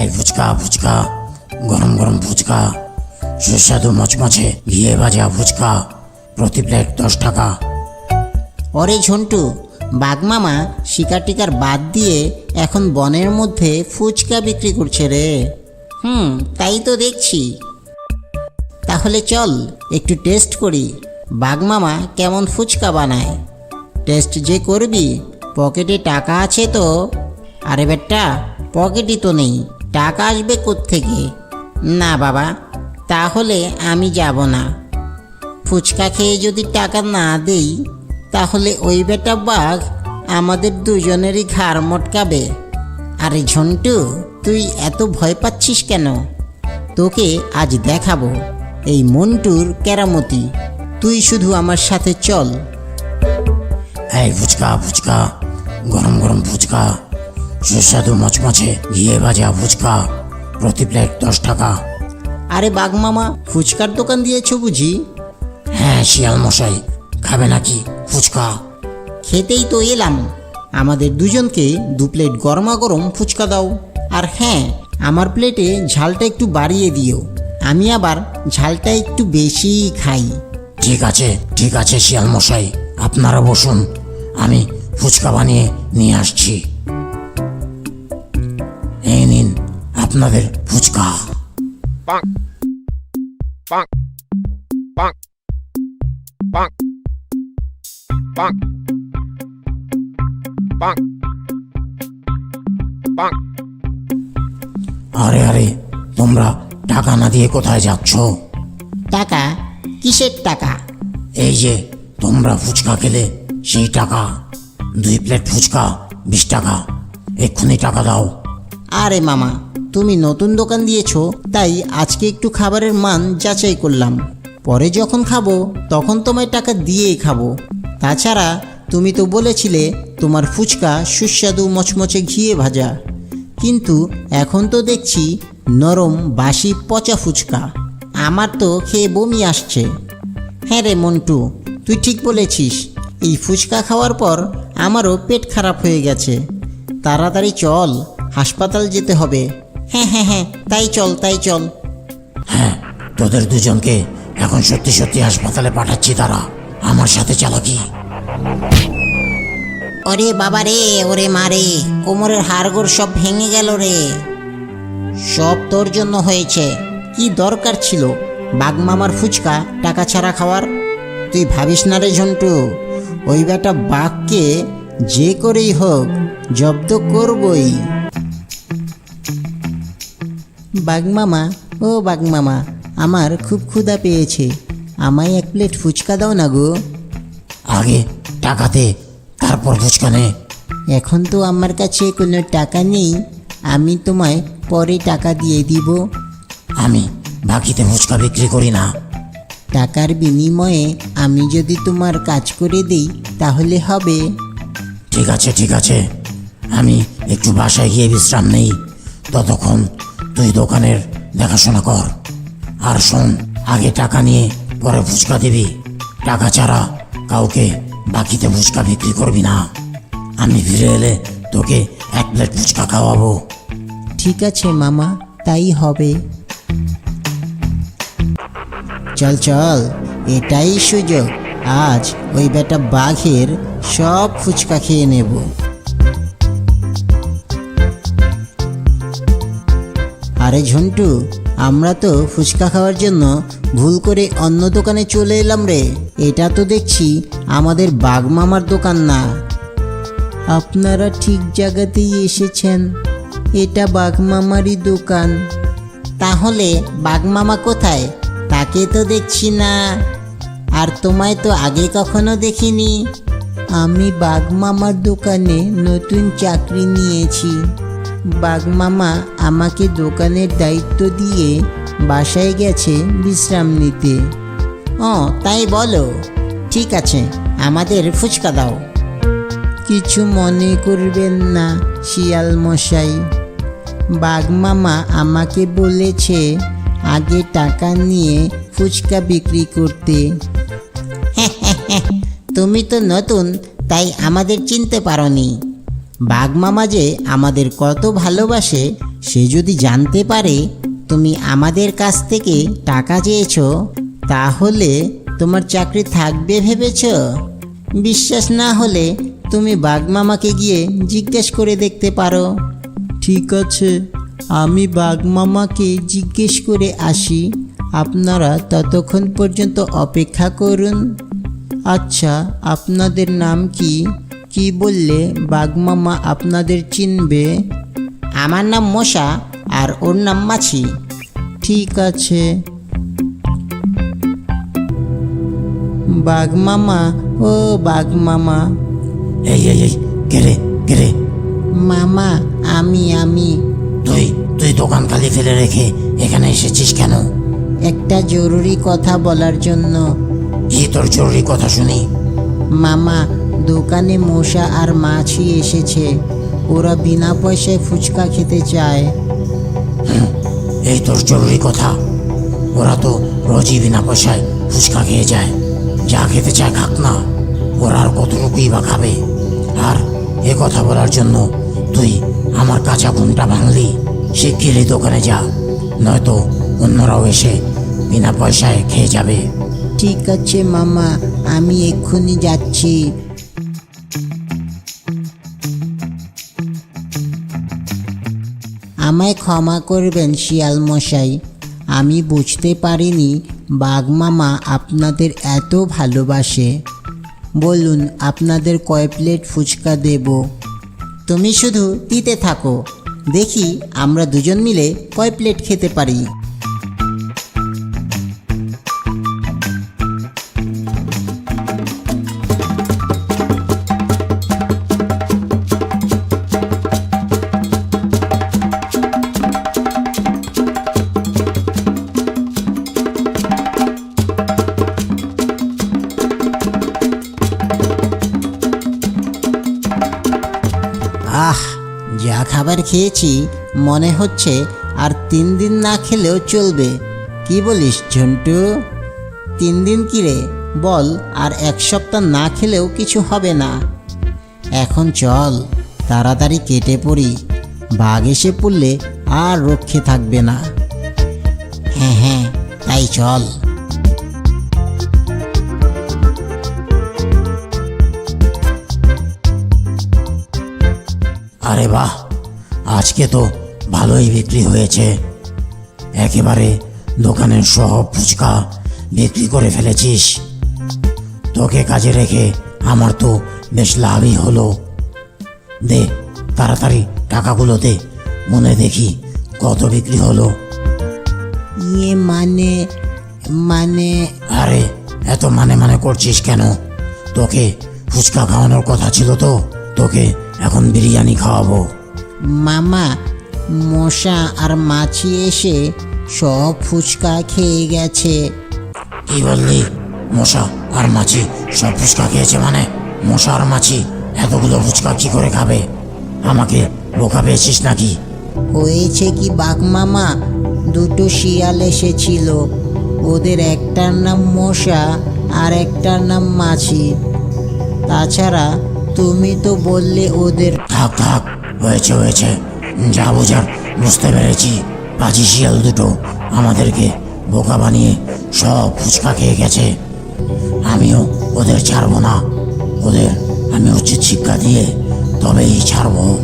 এই ফুচকা ফুচকা, গরম গরম ফুচকা, সুস্বাদু মচমচে ঘিয়ে ভাজা ফুচকা, প্রতি প্লেট দশ টাকা। ওরে ঝন্টু বাঘমামা শিকার টিকার বাদ দিয়ে এখন বনের মধ্যে ফুচকা বিক্রি করছে রে। হুম, তাই তো দেখছি। তাহলে চল, একটু টেস্ট করি বাঘমামা কেমন ফুচকা বানায়। টেস্ট যে করবি, পকেটে টাকা আছে তো। আরে বেটা, পকেটই তো নেই। টাকা আসবে থেকে না, বাবা, তাহলে আমি যাব না। ফুচকা খেয়ে যদি টাকা না দেই, তাহলে ওই বেটা বাঘ আমাদের দুজনেরই ঘাড় মটকাবে। আরে ঝন্টু, তুই এত ভয় পাচ্ছিস কেন? তোকে আজ দেখাবো এই মন্টুর কেরামতি। তুই শুধু আমার সাথে চল। এই ফুচকা ফুচকা, গরম গরম ফুচকা। সুস্বাদু মচমচে ঘিয়ে ভাজা ফুচকা প্রতি প্লেট দশ টাকা। আরে বাঘ মামা ফুচকার দোকান দিয়েছ বুঝি? হ্যাঁ শিয়াল মশাই খাবে নাকি ফুচকা? খেতেই তো এলাম। আমাদের দুজনকে দু প্লেট গরমা গরম ফুচকা দাও। আর হ্যাঁ আমার প্লেটে ঝালটা একটু বাড়িয়ে দিও। আমি আবার ঝালটা একটু বেশি খাই। ঠিক আছে ঠিক আছে শিয়াল মশাই আপনারা বসুন। আমি ফুচকা বানিয়ে নিয়ে আসছি। আপনাদের fuchka. Bonk, bonk, bonk, bonk, bonk, bonk, bonk. আরে আরে তোমরা টাকা না দিয়ে কোথায় যাচ্ছ? টাকা? কিসের টাকা? এই যে তোমরা ফুচকা খেলে সেই টাকা। দুই প্লেট ফুচকা বিশ টাকা। এক্ষুনি টাকা দাও। আরে মামা, তুমি নতুন দোকান দিয়েছ, তাই আজকে একটু খাবারের মান যাচাই করলাম। পরে যখন খাব, তখন তোমায় টাকা দিয়েই খাব। তাছাড়া, তুমি তো বলেছিলে, তোমার ফুচকা সুস্বাদু মচমচে ঘিয়ে ভাজা। কিন্তু এখন তো দেখছি, নরম, বাসি, পচা ফুচকা। আমার তো খেয়ে বমি আসছে। হ্যাঁ রে মন্টু, তুই ঠিক বলেছিস। এই ফুচকা খাওয়ার পর আমারও পেট খারাপ হয়ে গেছে। তাড়াতাড়ি চল। হাসপাতাল যেতে হবে। হ্যাঁ হ্যাঁ হ্যাঁ তাই চল তাই চল। হ্যাঁ তোদের দুজনকে এখন সত্যি সত্যি হাসপাতালে পাঠাচ্ছি তারা। আমার সাথে চালাকি ওরে বাবা রে ওরে মারে কোমরের হাড়গোড় সব ভেঙে গেল রে। সব তোর জন্য হয়েছে। কি দরকার ছিল? বাঘমামার ফুচকা টাকা ছাড়া খাওয়ার? তুই ভাবিস না রে ঝন্টু ওই বেটা বাঘকে যে করেই হোক জব্দ করবই। বাঘমামা ও বাঘমামা আমার খুব ক্ষুধা পেয়েছে। আমায় এক প্লেট ফুচকা দাও না গো। আগে টাকাতে তারপর ফুচকা নে। এখন তো আমার কাছে কোনো টাকা নেই আমি তোমায় পরে টাকা দিয়ে দিব। আমি বাকিতে ফুচকা বিক্রি করি না। টাকার বিনিময়ে আমি যদি তোমার কাজ করে দিই তাহলে হবে। ঠিক আছে ঠিক আছে। আমি একটু বাসায় গিয়ে বিশ্রাম নেই। ততক্ষণ তুই দোকানের দেখাশোনা কর। আর শোন, আগে টাকা নিয়ে পরে ফুচকা দিবি। টাকা ছাড়া কাউকে বাকিতে ফুচকা বিক্রি করবি না। আমি ফিরে এলে তোকে এক প্লেট ফুচকা খাওয়াবো। ঠিক আছে, মামা, তাই হবে। চল চল, এটাই সুযোগ। আজ ওই বেটা বাঘের সব ফুচকা খেয়ে নেব। আরে ঝন্টু, আমরা তো ফুচকা খাওয়ার জন্য ভুল করে অন্য দোকানে চলে এলাম রে। এটা তো দেখছি আমাদের বাঘমামার দোকান না। আপনারা ঠিক জায়গাতেই এসেছেন। এটা বাঘমামারই দোকান। তাহলে বাঘমামা কোথায়? তাকে তো দেখছি না। আর তোমায় তো আগে কখনো দেখিনি। আমি বাঘমামার দোকানে নতুন চাকরি নিয়েছি। বাঘমামা আমাকে দোকানের দায়িত্ব দিয়ে বাসায় গেছে বিশ্রাম নিতে। ও তাই বলো। ঠিক আছে, আমাদের ফুচকা দাও। কিছু মনে করবেন না, শিয়াল মশাই। বাঘমামা আমাকে বলেছে আগে টাকা নিয়ে ফুচকা বিক্রি করতে। তুমি তো নতুন, তাই আমাদের চিনতে পারোনি। বাঘমামা যে আমাদের কত ভালোবাসে, সে যদি জানতে পারে তুমি আমাদের কাছ থেকে টাকা চেয়েছো, তাহলে তোমার চাকরি থাকবে ভেবেছ? বিশ্বাস না হলে তুমি বাগমামাকে গিয়ে জিজ্ঞেস করে দেখতে পারো। ঠিক আছে, আমি বাগমামাকে জিজ্ঞেস করে আসি, আপনারা ততক্ষণ পর্যন্ত অপেক্ষা করুন। আচ্ছা আপনাদের নাম কি? কি বললে বাগমামা আপনাদের চিনবে? আমার নাম মশা আর ওর নাম মাছি। ঠিক আছে। বাগমামা ও বাগমামা এই এই এই কেরে কেরে মামা আমি আমি। তুই তুই দোকান খালি ফেলে রেখে এখানে এসেছিস কেন? একটা জরুরি কথা বলার জন্য। কি তোর জরুরি কথা শুনি? মামা দোকানে মশা আর মাছি এসেছে। ওরা বিনা পয়সায় ফুচকা খেতে চায়। এই তোর জরুরি কথা। ওরা তো রোজই বিনা পয়সায় ফুচকা খেয়ে যায়। যা খেতে চায় খাক না। ওরা আর কতটুকুই বা খাবে? আর এ কথা বলার জন্য তুই আমার কাঁচা ঘুমটা ভাঙলি। শিগগিরই দোকানে যা। নয়তো অন্যরাও এসে বিনা পয়সায় খেয়ে যাবে। ঠিক আছে মামা আমি এক্ষুনি যাচ্ছি। আমায় ক্ষমা করবেন শিয়াল মশাই আমি বুঝতে পারিনি বাঘমামা আপনাদের এত ভালোবাসে। বলুন, আপনাদের কয় প্লেট ফুচকা দেব? তুমি শুধু দিতে থাকো। দেখি, আমরা দুজন মিলে কয় প্লেট খেতে পারি? খাবার খেয়েছি, মনে হচ্ছে আর তিন দিন না খেলেও চলবে। কি বলিস, ঝন্টু? তিন দিন কি রে? বল, আর এক সপ্তাহ না খেলেও কিছু হবে না। এখন চল, তাড়াতাড়ি কেটে পড়ি। বাঘ এসে পড়লে আর রক্ষে থাকবে না। হ্যাঁ হ্যাঁ তাই চল। আরে বাহ আজকে তো ভালোই বিক্রি হয়েছে। একেবারে দোকানের সব ফুচকা বিক্রি করে ফেলেছিস। তোকে কাজে রেখে আমার তো বেশ লাভই হলো। দে তাড়াতাড়ি টাকাগুলো দে মনে দেখি কত বিক্রি হলো। ইয়ে মানে মানে আরে এত মানে মানে করছিস কেন? তোকে ফুচকা খাওয়ানোর কথা ছিল তো তোকে এখন বিরিয়ানি খাওয়াবো। মামা মশা আর মাছি এসে সব ফুচকা খেয়ে গেছে। কি বললি? মশা আর মাছি সব ফুচকা খেয়েছে মানে? মশা আর মাছি এতগুলো ফুচকা কি করে খাবে? আমাকে বোকা পেয়েছিস নাকি? হয়েছে কি বাঘ মামা? দুটো শিয়াল এসেছিল। ওদের একটার নাম মশা আর একটার নাম মাছি। তাছাড়া তুমি তো বললে ওদের থাক থাক হয়েছে হয়েছে। যা বোঝার বুঝতে পেরেছি। পাঁচি শিয়াল দুটো আমাদেরকে বোকা বানিয়ে সব ফুচকা খেয়ে গেছে। আমিও ওদের ছাড়বো না। ওদের আমি উচিত শিক্ষা দিয়ে তবেই ছাড়বো।